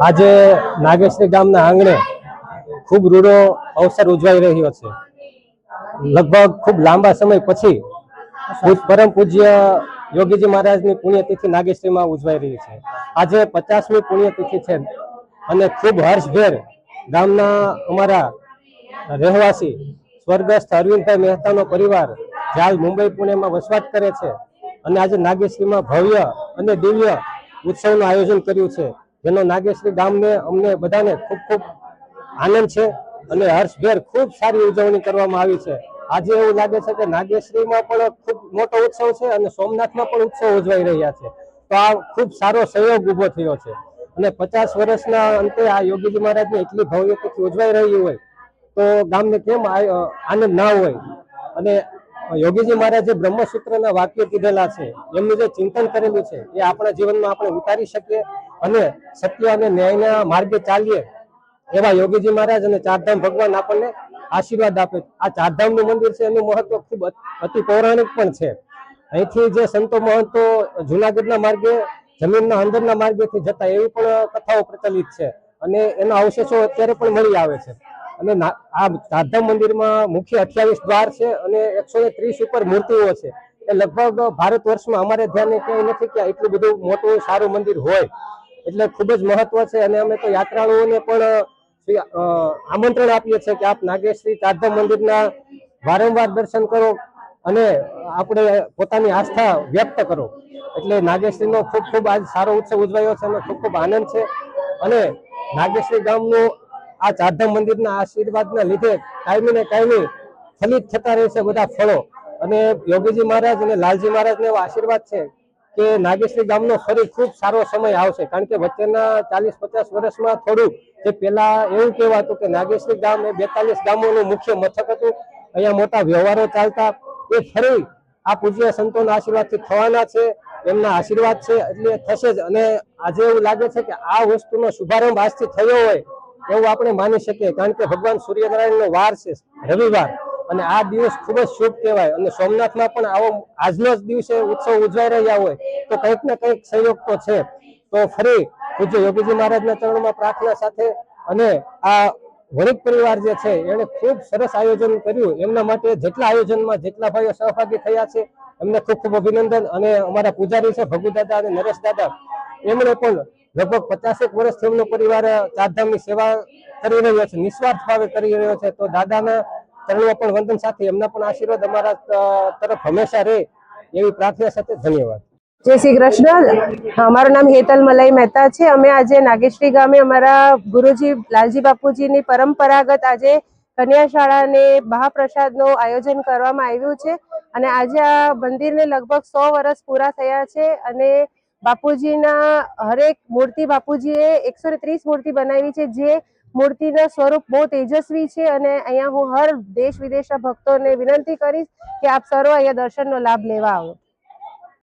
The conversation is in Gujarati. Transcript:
આજે નાગેશ્રી ગામના આંગણે ખૂબ રૂડો અવસર ઉજવાઈ રહ્યો છે. લગભગ ખૂબ લાંબા સમય પછી પરમ પૂજ્ય યોગીજી મહારાજની પુણ્યતિથિ નાગેશ્રીમાં ઉજવાઈ રહી છે. આજે પચાસમી પુણ્યતિથિ છે અને ખૂબ હર્ષભેર ગામના અમારા રહેવાસી સ્વર્ગસ્થ અરવિંદભાઈ મહેતાનો પરિવાર જે હાલ મુંબઈ પુણેમાં વસવાટ કરે છે અને આજે નાગેશ્રીમાં ભવ્ય અને દિવ્ય ઉત્સવનું આયોજન કર્યું છે. જેનો નાગેશ્રી ગામને અમને બધાને ખૂબ ખૂબ આનંદ છે અને હર્ષભેર ખૂબ સારી ઉજવણી કરવામાં આવી છે. આજે એવું લાગે છે કે નાગેશ્રીમાં પણ ખૂબ મોટો ઉત્સવ છે અને સોમનાથમાં પણ ઉત્સવ ઉજવાઈ રહ્યા છે. તો આ ખૂબ સારો સહયોગ ઊભો થયો છે. અને પચાસ વર્ષના અંતે આ યોગીજી મહારાજની એટલી ભવ્યતાથી ઉજવાઈ રહી હોય તો ગામને કેમ આનંદ ના હોય? અને યોગીજી મહારાજે બ્રહ્મસૂત્રના વાક્ય કીધેલા છે, એમનું જે ચિંતન કરેલું છે, એ આપણા જીવનમાં આપણે ઉતારી શકીએ અને સત્ય અને ન્યાયના માર્ગે ચાલીએ એવા યોગીજી મહારાજ અને ચારધામ ભગવાન આપણને આશીર્વાદ આપે. આ ચારધામનું મંદિર છે, એનું મહત્વ ખૂબ અતિ પૌરાણિક પણ છે. અહીંથી જે સંતો મહંતો જુનાગઢના માર્ગે, જમીનના અંદરના માર્ગેથી જતા એવી પણ કથાઓ પ્રચલિત છે અને એના અવશેષો અત્યારે પણ મળી આવે છે. અને આ ચારધામ મંદિરમાં મુખ્ય અઠ્યાવીસ દ્વાર છે અને એકસો ત્રીસ ઉપર મૂર્તિઓ છે. એ લગભગ ભારત વર્ષમાં અમારે ધ્યાને ક્યાંય નથી કે એટલું બધું મોટું સારું મંદિર હોય. એટલે ખૂબ જ મહત્વ છે અને અમે તો યાત્રાળુઓને પણ આમંત્રણ આપીએ છીએ કે આપ નાગેશ્રી ચારધામ મંદિરના વારંવાર દર્શન કરો અને આપણે પોતાની આસ્થા વ્યક્ત કરો. એટલે નાગેશ્રીનો ખૂબ ખૂબ આજ સારો ઉત્સવ ઉજવાયો છે અને ખૂબ ખૂબ આનંદ છે. અને નાગેશ્રી ગામનું આ ચારધામ મંદિરના આશીર્વાદના લીધે કાયમી ને કાયમી ફલિત થતા રહેશે બધા ફળો. અને યોગીજી મહારાજ અને લાલજી મહારાજને એવો આશીર્વાદ છે કે નાગેશ્રી ગામનો ફરી ખૂબ સારો સમય આવશે. કારણ કે વચ્ચેના ચાલીસ પચાસ વર્ષમાં થોડું જે પહેલા એવું કહેવાતું કે નાગેશ્રી ગામ એ બેતાલીસ ગામોનું મુખ્ય મથક હતું. અહીંયા મોટા વ્યવહારો ચાલતા. એ ફરી આ પૂજ્ય સંતોના આશીર્વાદથી થવાના છે. એમના આશીર્વાદ છે. એટલે થશે જ. અને આજે એવું લાગે છે કે આ વસ્તુનો શુભારંભ આજથી થયો હોય. એવું આપણે માની શકીએ, કારણ કે ભગવાન સૂર્યનારાયણનો વાર છે રવિવાર, અને આ દિવસ ખૂબ જ શુભ કહેવાય. અને સોમનાથમાં પણ આવો આજનો જ દિવસે ઉત્સવ ઉજવાઈ રહ્યા હોય, તો કંઈક ને કંઈક સંયોગ તો છે. તો ફરી પૂજ્ય યોગીજી મહારાજના ચરણમાં પ્રાર્થના સાથે અને આ વણિક પરિવાર જે છે એને ખૂબ સરસ આયોજન કર્યું. એમના માટે જેટલા આયોજનમાં જેટલા ભાઈઓ સહભાગી થયા છે, એમને ખૂબ ખૂબ અભિનંદન. અને અમારા પૂજારી છે ભગુ દાદા અને નરેશ દાદા એમણે પણ લગભગ પચાસેક વર્ષથી એમનો પરિવાર ચારધામની સેવા કરી રહ્યો છે, નિસ્વાર્થ ભાવે કરી રહ્યો છે. તો દાદાના ચરણમાં પણ વંદન સાથે એમના પણ આશીર્વાદ અમારા તરફ હંમેશા રહે એવી પ્રાર્થના સાથે ધન્યવાદ. જય શ્રી કૃષ્ણ. અમારું નામ હેતલ મલાઈ મહેતા છે. અમે આજે નાગેશ્રી ગામે અમારા ગુરુજી લાલજી બાપુજીની પરંપરાગત આજે કન્યા શાળાને મહાપ્રસાદનું આયોજન કરવામાં આવ્યું છે. અને આજે આ મંદિરને લગભગ સો વર્ષ પૂરા થયા છે અને બાપુજીના હરેક મૂર્તિ બાપુજીએ એકસો ત્રીસ મૂર્તિ બનાવી છે. જે મૂર્તિના સ્વરૂપ બહુ તેજસ્વી છે અને અહીંયા હું હર દેશ વિદેશના ભક્તોને વિનંતી કરીશ કે આપ સર્વ અહીંયા દર્શનનો લાભ લેવા આવો.